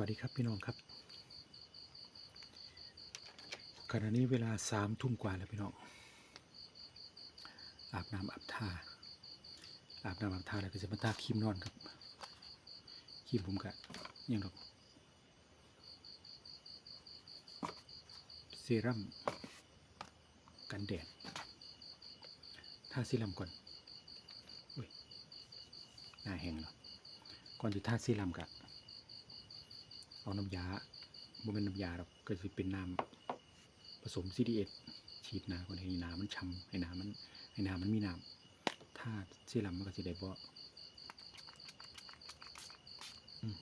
วัสดีครับพี่น้องครับขณะนี้เวลาสามทุ่มกว่าแล้วพี่น้องอาบน้ำอาบท่าอาบน้ำอาบท่าแล้วก็จะมาทาครีมนอนครับครีมผมกะยังดอกเซรั่มกันแดดทาเซรั่มก่อนอุ้ยหน้าแห้งแล้วก่อนจะทาเซรั่มกะ เอาน้ำยาบ่เป็นน้ำยาหรอกก็จะเป็นน้ำผสม CDS ฉีดนาก่อนให้หนามันช้ำให้หนามันให้หนามันมีน้ำถ้าเซรั่มมันก็จะได้บ่อืม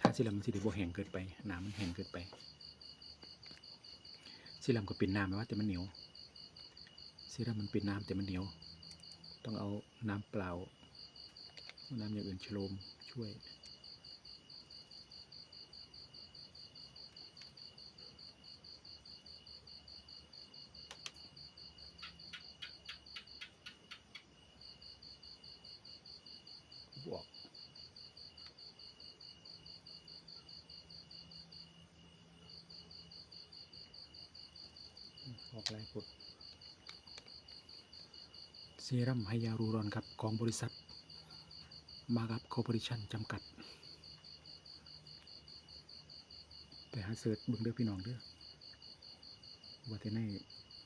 ถ้าเซรั่มมันสิได้บ่แห้งเกินไป น้ำมันแห้งเกินไปเซรั่มก็เป็นน้ำแม้ว่าแต่มันเหนียวเซรั่มมันเป็นน้ำแต่มันเหนียว ต้องเอาน้ำเปล่า น้ำอย่างอื่นชโลมช่วย บวก ออกลายกดเซรั่มไฮยารูรอนครับของบริษัท มากับคอร์ปอเรชั่นจำกัด ไปหาเสิร์ชเบิ่งเด้อพี่น้องเด้อว่าแต่ใน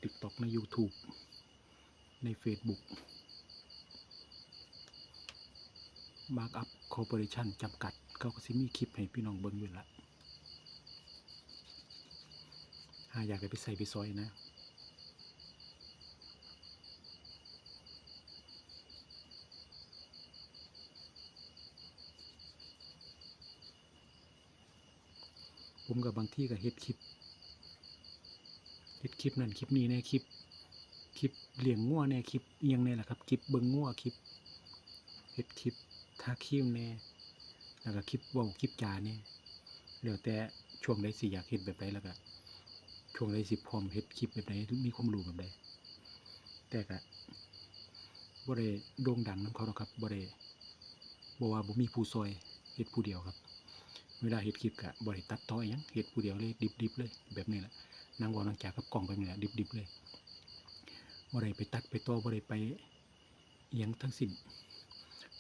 TikTok ใน YouTube ใน Facebook มาร์กอัพคอร์ปอเรชั่นจำกัดเขาก็สิมีคลิปให้พี่น้องเบิ่งอยู่ละหาอยากไปใส่ไปซอยนะ ผมกับบางที่ก็เฮ็ดคลิปเฮ็ดคลิปนั่นคลิปนี้แน่คลิปคลิปเหลียงงัวแน่คลิปเอียงแน่แหละครับคลิปเบิ่งงัวคลิปเฮ็ดคลิปทาครีมแน่แล้วก็คลิปว้าคลิปจาแน่แล้วแต่ช่วงใดสิอยากเฮ็ดแบบใดแล้วก็ช่วงใดสิพร้อมเฮ็ดคลิปแบบใดมีความรู้แบบใดแต่ก็บ่ได้โด่งดังนํเขาหรอกครับบ่ได้บ่ว่าบ่มีผู้ซอยเฮ็ดผู้เดียวครับ เวลาเฮ็ดคลิปก็บ่ได้ตัดต่ออิหยังเฮ็ดผู้เดียวเลยดิบๆเลย แบบนี้แหละนั่งว้านั่งจากับกล้องแบบนี้แหละดิบๆเลยบ่ได้ไปตัดไปต่อบ่ได้ไปอิหยังทั้งสิ้น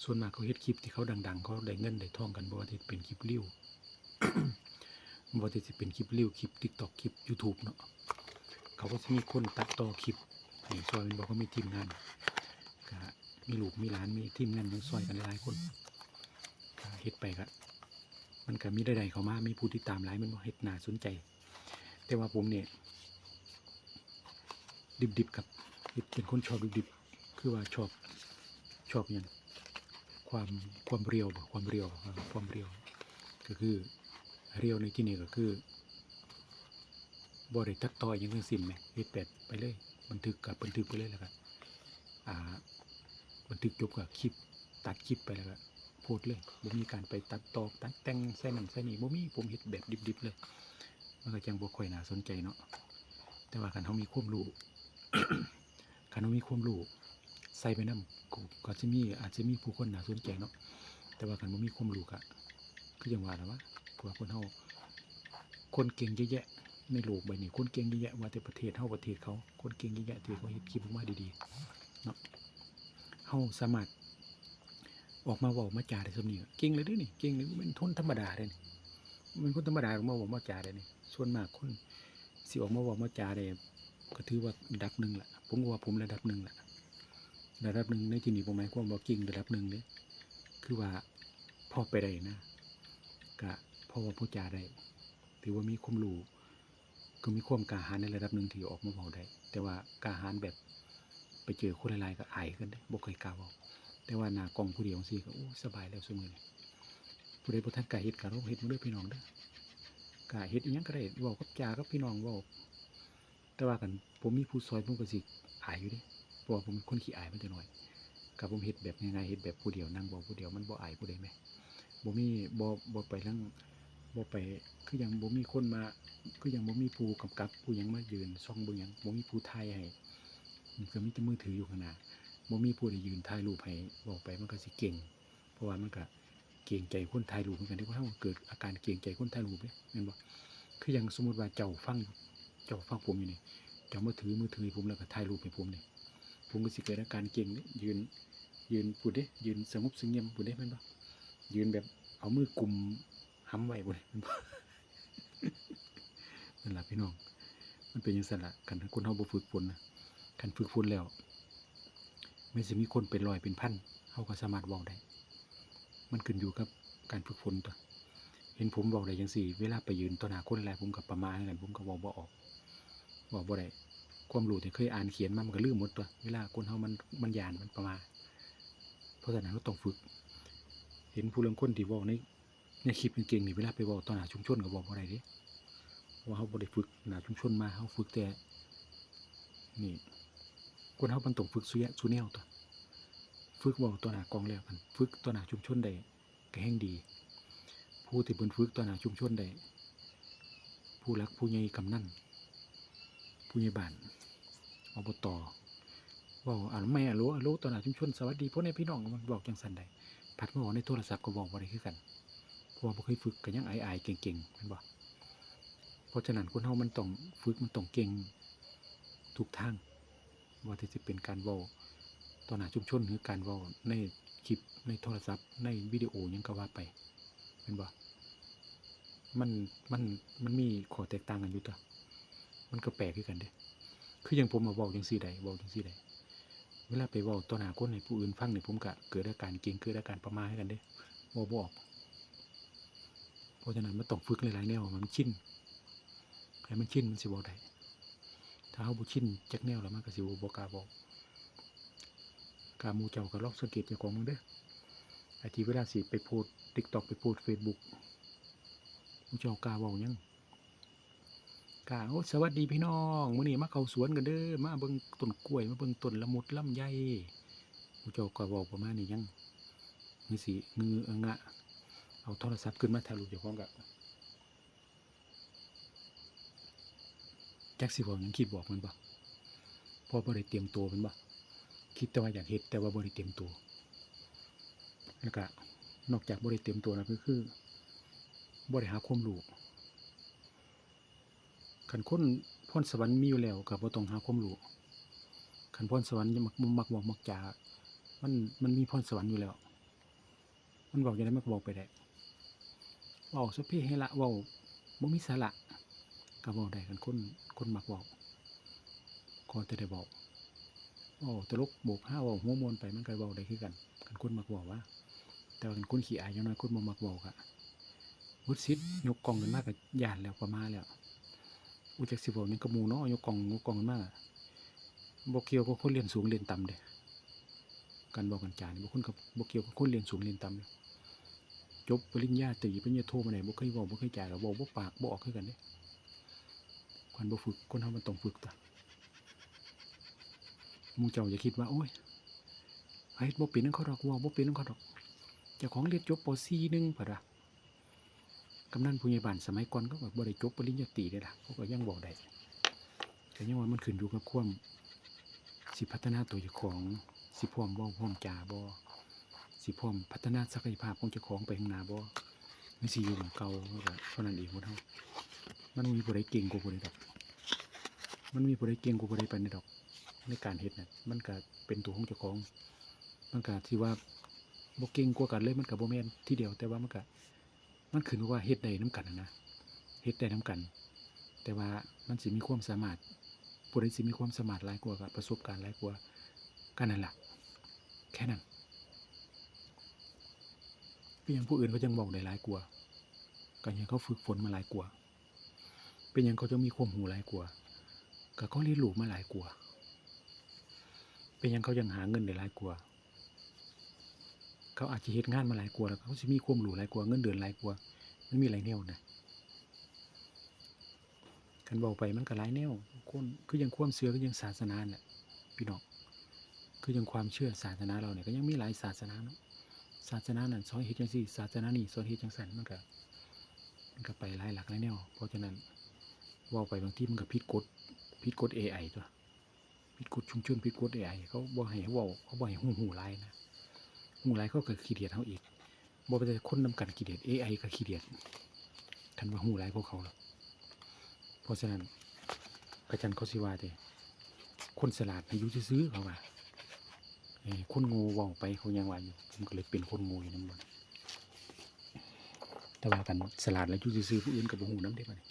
ส่วนมากเขาเฮ็ดคลิปที่เขาดัง ๆ เขาได้เงินได้ทองกันบ่ว่าที่เป็นคลิปริ้วบ่ว่าที่เป็นคลิปริ้วคลิป TikTok คลิป YouTube เนาะเขาก็สิมีคนตัดต่อคลิปให้ซอยแมันบ่เขามีทีมงานก็มีลูกมีหลานมีทีมงานยังซอยกันหลายคนเฮ็ดไปก็ มันก็มีรายได้เข้ามามีผู้ติดตามหลายมันเฮ็ดน่าสนใจ แต่ว่าผมเนี่ยดิบๆครับเป็นคนชอบดิบๆคือว่าชอบชอบหยังความความเรียวความเรียวความเรียว ก็คือเรียวในที่นี้ก็คือบ่ได้ตัดต่อหยังทั้งสิ้นแหมเฮ็ดแบบไปเลย บันทึกกับบันทึกไปเลยแล้วก็อ่าบันทึกจบกับคลิปตัดคลิปไปแล้วก็ โพสต์เลยบ่มีการไปตัดต่อตัดแต่งใส่นั่นใส่นี่บ่มีผมเฮ็ดแบบดิบๆเลยมันก็จังบ่ค่อยน่าสนใจเนาะแต่ว่าคันเฮามีความรู้คันเฮามีความรู้ใส่ไปนำก็ก็จะมีอาจจะมีผู้คนน่าสนใจเนาะแต่ว่าคันบ่มีความรู้ก็คือจังว่าล่ะวะเพราะว่าคนเฮาคนเก่งเยอะแยะในโลกใบนี้คนเก่งเยอะแยะว่าแต่ประเทศเฮาประเทศเขาคนเก่งเยอะแยะที่เขาเฮ็ดคลิปออกมาดีๆเนาะเฮาสามารถ ออกมาว้ามาจ่าได้ซำนี้ก็เก่งเลยด้อนี่เก่งเลยมันทนธรรมดาเด้อนี่มันคนธรรมดาออกมาว้ามาจ่าได้นี่ส่วนมากคนสิออกมาว้ามาจ่าได้ก็ถือว่าระดับหนึ่งละผมว่าผมระดับหนึ่งละระดับหนึ่งในที่นี้ผมหมายความว่ากิ่งระดับหนึ่งเนี่ยคือว่าพ่อไปได้นะกะพ่อว่าพูดจาได้ถือว่ามีความรู้ก็มีความกล้าหาญในระดับหนึ่งที่ออกมาบอกได้ แต่ว่ากล้าหาญแบบไปเจอคนหลายๆก็อายกันได้บ่เคยกล้าบอก แต่ว่าหน้ากล้องผู้เดียวสิก็โอ้สบายแล้วสมือนี้ผู้ใดบ่ทันกล้าเฮ็ดก็ลองเฮ็ดมาเด้อพี่น้องเด้อกล้าเฮ็ดอีหยังก็ได้เว้ากับจากับพี่น้องเว้าแต่ว่ากันผมมีผู้ซอยผมก็สิอายอยู่เด้เพราะว่าผมเป็นคนขี้อายมันจะหน่อยกับผมเฮ็ดแบบง่ายๆเฮ็ดแบบผู้เดียวนั่งบอกผู้เดียวมันบ่อายผู้ใดไหมบ่มีบ่บ่ไปนั่งบ่ไปคือยังบ่มีคนมาคือยังบ่มีผู้กำกับผู้ยังมายืนส่องเบิ่งหยังบ่มีผู้ถ่ายให้มันก็มีแต่มือถืออยู่ข้างหน้า บ่มีผู้ใดยืนถ่ายรูปให้บอกไปมันก็สิเก่ง เพราะว่ามันก็เกรงใจคนถ่ายรูปเหมือนกันที่ว่าเฮาเกิดอาการเกรงใจคนถ่ายรูปเด้แม่นบ่คืออย่างสมมติว่าเจ้าฟังเจ้าฟังผมอยู่นี่เจ้ามาถือมือถือผมแล้วก็ถ่ายรูปให้ผมนี่ผมก็สิเกิดอาการเกรงเด้ยืนยืนพูดเด้ยืนสงบสงี่ยมพูดเด้แม่นบ่ยืนแบบเอามือกลุ่มห้ำไว้บ่เด้ม่นบ่นั่นล่ะพี่น้อง มันเป็นจังซั่นล่ะคันคนเฮาบ่ฝึกฝนนะคันฝึกฝนแล้ว แม้สิมีคนเป็นร้อยเป็นพันเฮาก็สามารถเว้าได้ มันขึ้นอยู่กับการฝึกฝนตัว เห็นผมเว้าได้จังซี่เวลาไปยืนต่อหน้าคนหลายผมก็ประมาทกันผมก็เว้าบ่ออกเว้าบ่ได้ความรู้ที่เคยอ่านเขียนมามันก็ลืมหมดตัว เวลาคนเฮามันมันยานมันประมาทเพราะฉะนั้นเราต้องฝึก เห็นผู้เรื่องคนที่เว้าในในคลิปเก่งๆนี่เวลาไปว้าต่อหน้าชุมชนก็เว้าบ่ได้ด้ว่าเขาบ่ได้ฝึกหนาชุมชนมาเขาฝึกแต่นี่ คนเขามันต้องฝึกสุยะสุแนวตัวฝึกเว่าตัวหน้ากองแล้วมันฝึกตัวหน้าชุมชนได้ก็แห่งดี ผู้ที่เพิ่นฝึกตัวหน้าชุมชนได้ผู้รักผู้ใหญ่กำนันผู้ใหญ่บ้านอบตว่าอ่านไม่อรู้อะรู้ตัวหน้าชุมชนสวัสดีพ่อแม่พี่น้องมันบอกจังสันใดผัดมาบอกในโทรศัพท์ก็บอกบ่ได้คือกันเพราะว่าบ่เคยฝึกก็ยังอายเก่งๆแม่นบ่เพราะฉะนั้นคนเฮามันต้องฝึกมันต้องเก่งทุกทาง ว่าที่จะเป็นการเว้าต่อหน้าชุมชนหรือการเว้าในคลิปในโทรศัพท์ ในวิดีโอยังก็ว่าไปเป็นบ่มันมันมันมีข้อแตกต่างกันอยู่ตัวมันก็แปลกคือกันเด้คืออย่างผมมาเว้าจังซี่ใดเว้าจังซี่ใดเวลาไปเว้าต่อหน้าคนให้ผู้อื่นฟังนี่ผมก็เกิดอาการเก่งเกิดอาการประมาทให้กันเด้วาบ่ออกเพราะฉะนั้นมันต้องฝึกหลายๆแนวมันชินให้มันชินมันสิบอกได้ ถ้าเขาบ่ชินจักแนวแล้วมันก็สิบ่บ่กาบอกกาหมู่เจ้าก็ลองสังเกตเจ้าของมึงเด้อไอทีเวลาสิไปโพสต์ TikTok ไปโพสต์ Facebook หมู่เจ้ากาเว้าหยังกาโอ้สวัสดีพี่น้องมื้อนี้มาเข้าสวนกันเด้อมาเบิ่งต้นกล้วยมาเบิ่งต้นละมุดลำไยมูเจ้าก็เว้าประมาณนี้ยังนี่สิงืองะเอาโทรศัพท์ขึ้นมาถ่ายรูปเจ้าของก็ จักสิบอกยังคิดบอกมันบ่เพอบ่ได้เตรียมตัวมันบ่คิดแต่ว่าอยากเฮ็ดแต่ว่าบ่ได้เตรียมตัว แล้วก็นอกจากบ่ได้เตรียมตัวนะก็คือบ่ได้หาความรู้คันคนพรสวรรค์มีอยู่แล้วก็บ่ต้องหาความรู้คันพรสวรรค์มักมักบอกมักจ่ามันมันมีพรสวรรค์อยู่แล้ว มันบอกจังได๋มันก็บอกไปได้ว้าสพเพให้ละว้าบ่มีสาระ ก็บอกได้กันคนคนมักบอกก่อนจะได้บอกโอ้ตลกโบกห้าเว่าหัวมวนไปมันก็บอกได้คือกันกันคนมักบอกว่า แต่ว่ากันคนขี้อายย่างน้อยคนบ่มักบอกอะวุฒิสิทธิ์ยกกองกันมากกับยานแล้วประมาณแล้วอุจักสิบอกนี่ก็หมูเนาะยกกองยกกองกันมากอะบ่เกี่ยวกับคนเรียนสูงเรียนต่ำเด้การบอกกันจานี่บ่คนกับบ่เกี่ยวกับคนเรียนสูงเรียนต่ำเด้จบปริญญาตรีปริญญาโทมาไหนบ่เคยเว้าบ่เคยจ่าก็เว้าบ่ปากบออกคือกันเด้ คนบ่ฝึกคนเฮามันต้องฝึกตัวมู่เจ้าอย่าคิดว่า โอ้ยไอ้บ่เป็นนั่นเขาดอกว่าบ่เป็นนั่นเขาดอกเจ้าของเรียนจบป .4 นึงพุ่นว่ากำนันผู้ใหญ่บ้านสมัยก่อนก็แบบบ่ได้จบปริญญาตรีเด้ล่ะเขาก็ยังบอกได้แต่ยังว่ามันขึ้นอยู่กับความสิพัฒนาตัวเจ้าของสิพร้อมเว้าพร้อมจาบ่สิพร้อมพัฒนาศักยภาพของเจ้าของไปข้างหน้าบ่มันสิอยู่เหมือนเก่าเท่านั้นเองพุ่นเฮามันมีผู้ใดเก่งกว่าผู้ใดดอก มันมีผู้ใดเก่งกว่าผู้ใดปานดอกในการเฮ็ดน่ะมันก็เป็นตัวของเจ้าของ มันก็ที่ว่าบ่เก่งกว่ากันเลยมันก็บ่แม่นที่เดียว แต่ว่ามันก็มันขึ้นว่าเฮ็ดได้นํกันนะเฮ็ดได้นํกัน แต่ว่ามันสิมีความสามารถผู้ใดสิมีความสามารถหลายกว่าก็ประสบการณ์หลายกว่าก็นั่นล่ะแค่นั้นเป็นหยังผู้อื่นเขาจังบอกได้หลายกว่าก็ยังเขาฝึกฝนมาหลายกว่า เป็นหยังเขาจะมีความหูหลายกว่า ก็เขาเรียนรู้มาหลายกว่าเป็นยังเขายังหาเงินได้หลายกว่าเขาอาจจะเฮ็ดงานมาหลายกว่าแล้วเขาสิมีความรู้หลายกว่าเงินเดือนหลายกว่ามันมีหลายแนวนะกันบอกไปมันก็หลายแนวคนคือยังความเชื่อก็ยังศาสนาแหละพี่น้องคือยังความเชื่อศาสนาเราเนี่ยก็ยังมีหลายศาสนาเนาะศาสนานั้นสอนเฮ็ดจังซี่ศาสนานี้สอนเฮ็ดจังซั่นมันก็มันก็ไปหลายหลักหลายแนวเพราะฉะนั้นว่าไปบางที่มันก็ผิดกฎ ผิดกฎ AI ตัวผิดกฎชุมชนผิดกฎ AI เขาบ่ให้เว้าเขาบ่ให้หูหูหลายนะหูหลายเขาก็ขี้เดียดเฮาอีกบ่เป็นแต่คนนำกันขี้เดียด AI ก็ขี้เดียดท่านว่าฮู้หลายพวกเขาหรอกเพราะฉะนั้นกระจันเขาสิว่าแต่คนฉลาดให้อยู่ซื่อเขาว่าเอ้ยคนง่เว้าไปเขายังว่าอยู่ผมก็เลยเป็นคนง่อยู่นำบ่แต่ว่ากันฉลาดแล้วยู่ซื่อผู้อื่นก็บ่ฮู้ำเด้บัดนี้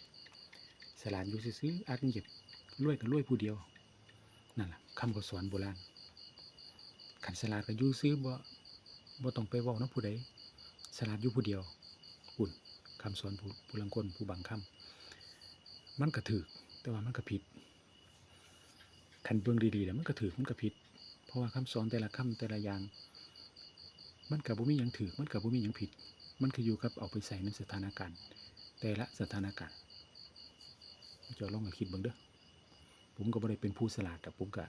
ฉลาดอยู่ซื่ออาจเก็บ รวยก็รวยผู้เดียวนั่นแหละคำก็สอนโบราณขันฉลาดก็ยู่ซื่อบ่บ่ต้องไปว้านำผู้ใดฉลาดอยู่ผู้เดียวปุ่นคำสอนผู้ผู้ลังคนผู้บางคำมันก็ถูกแต่ว่ามันก็ผิดคันเบิ่งดีๆแล้วมันก็ถูกมันก็ผิด เพราะว่าคำสอนแต่ละคำแต่ละอย่าง มันก็บ่มียังถูกมันก็บ่มียังผิด มันคืออยู่กับเอาไปใส่ในสถานการณ์ แต่ละสถานการณ์จ้าลองมาคิดบิ่งเด้อ ผมก็บ่ได้เป็นผู้ฉลาดแต่ผมก็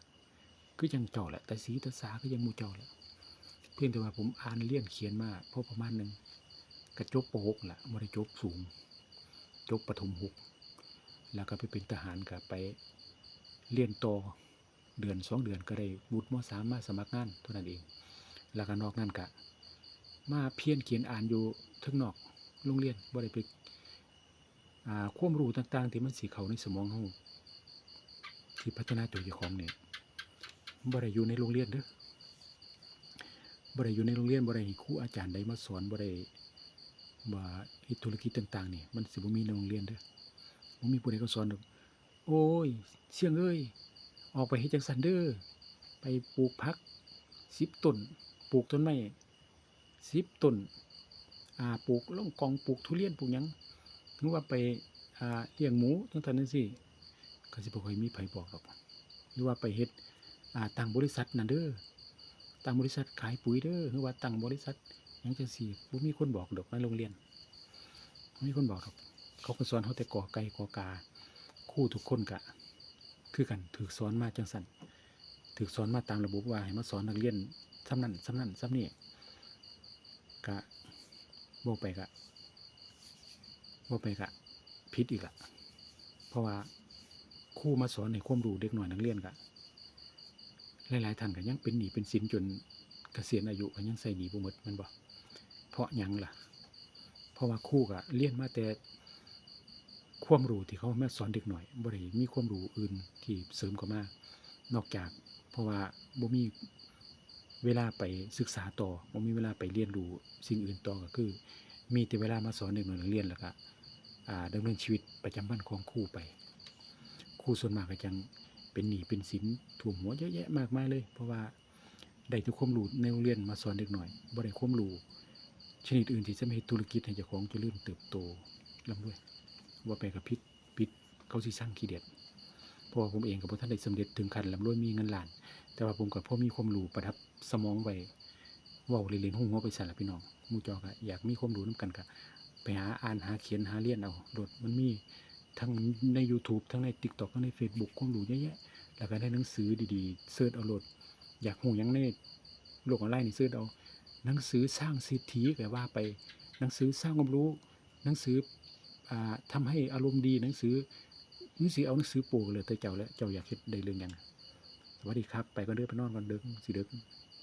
คือยังเจ้าแหละแต่สีแต่สาก็ยังมูเจ้าแหละเพียงแต่ว่าผมอ่านเรียนเขียนมาพอประมาณหนึ่งกระจบป .6 ล่ะบ่ได้จบสูง จบประถมหกแล้วก็ไปเป็นทหารก็ไปเรียนต่อเดือนสองเดือนก็ได้วุฒิมสามมาสมัครงานเท่านั้นเอง แล้วก็นอกนั้นก็มาเพียรเขียนอ่านอยู่ทั้งนอกโรงเรียนบ่ได้ไปอ่าความรู้ต่างๆ ที่มันสิเขาในสมองเฮา ที่พัฒนาตัวเจ้าของเนี่ยบ่ได้อยู่ในโรงเรียนเด้อบ่ได้อยู่ในโรงเรียนบ่ได้ครูอาจารย์ใดมาสอนบ่ได้ว่าเฮ็ดธุรกิจต่างๆนี่ยมันสิบ่มีในโรงเรียนเด้อบ่มีผู้ใดก็สอนดอกโอ้ยเสียงเอ้ยออกไปเฮ็ดจังซั่นเด้อไปปลูกผัก10ต้นปลูกต้นไม้10ต้นอ่าปลูกล่องกองปลูกทุเรียนปลูกหยังหรือว่าไปอ่าเลี้ยงหมูจังซั่นจังซี่ ก็สิบ่ค่อยมีไผบอกหรอกหรือว่าไปเฮ็ดอ่าตั้งบริษัทนั่นเด้อตั้งบริษัทขายปุ๋ยเด้อหรือว่าตั้งบริษัทหยังจังซี่บ่มีคนบอกดอกในโรงเรียนมีคนบอกดอกเขาก็สอนเฮาแต่ก่อไก่ก่อกาครูทุกคนก็คือกันถูกสอนมาจังซั่นถูกสอนมาตามระบบว่าให้มาสอนนักเรียนซ้ำนั้นซ้ำนั้นซ้ำนี้ก็บ่ไปก็บ่ไปก็ผิดอีกละเพราะว่า ครูมาสอนในความรู้เด็กหน่อยนักเรียนกะหลายๆท่านก็ยังเป็นหนีเป็นสินจนเกษียณอายุก็ยังใส่หนีบ่หมดมันบ่เพราะยังล่ะ เพราะว่าครูก็เรียนมาแต่ความรู้ที่เขาแมาสอนเด็กหน่อยบ่ได้มีความรู้อื่นที่เสริมเข้ามานอกจาก เพราะว่าบ่มีเวลาไปศึกษาต่อบ่มีเวลาไปเรียนรู้สิ่งอื่นต่อก็คือ มีแต่เวลามาสอนเด็กหน่อยนักเรียนแล้วก็อ่าดำเนินชีวิตประจำวันของครูไป ครูส่วนมากก็จังเป็นหนี้เป็นสินถ่วมหัวเยอะแยะมากมายเลย เพราะว่าได้ทุกความรู้ในโรงเรียนมาสอนเด็กหน่อยบ่ได้ความรู้ชนิดอื่นที่จะมาเฮ็ดธุรกิจให้เจ้าของเจริญเติบโตร่ำรวยว่าไปกับพิษปิดเขาสิสร้างขี้เดียดเพราะว่าผมเองกับพ่ท่านได้สำเร็จถึงขั้นร่ำรวยมีเงินล้าน แต่ว่าผมกับพ่อมีความรู้ประทับสมองไว้เว้าเล่นๆหัวไปสั่นละพี่น้องมูจอก็อยากมีความรู้นํกันก็ไปหาอ่านหาเขียนหาเรียนเอาโดดมันมี ทั้งใน YouTube ทั้งใน TikTok ทั้งใน Facebook ความรู้เยอะแยะแล้วก็ได้หนังสือดีๆเสิร์ชเอาโหลด อยากหูยังในโลกออนไลน์นี่เสิร์ชเอาหนังสือสร้างสิทธิก็ว่าไป หนังสือสร้างความรู้ หนังสืออ่าทำให้อารมณ์ดีหนังสือหนังสือเอาหนังสือปลูกเลยแต่เจ้าแล้วเจ้าอยากเฮ็ดได้เรื่องยังสวัสดีครับ ไปก็เด้อไปนอนก่อนเด้อสิเด้อ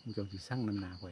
มึงจ้าสิสร้างน้ำหนาไว้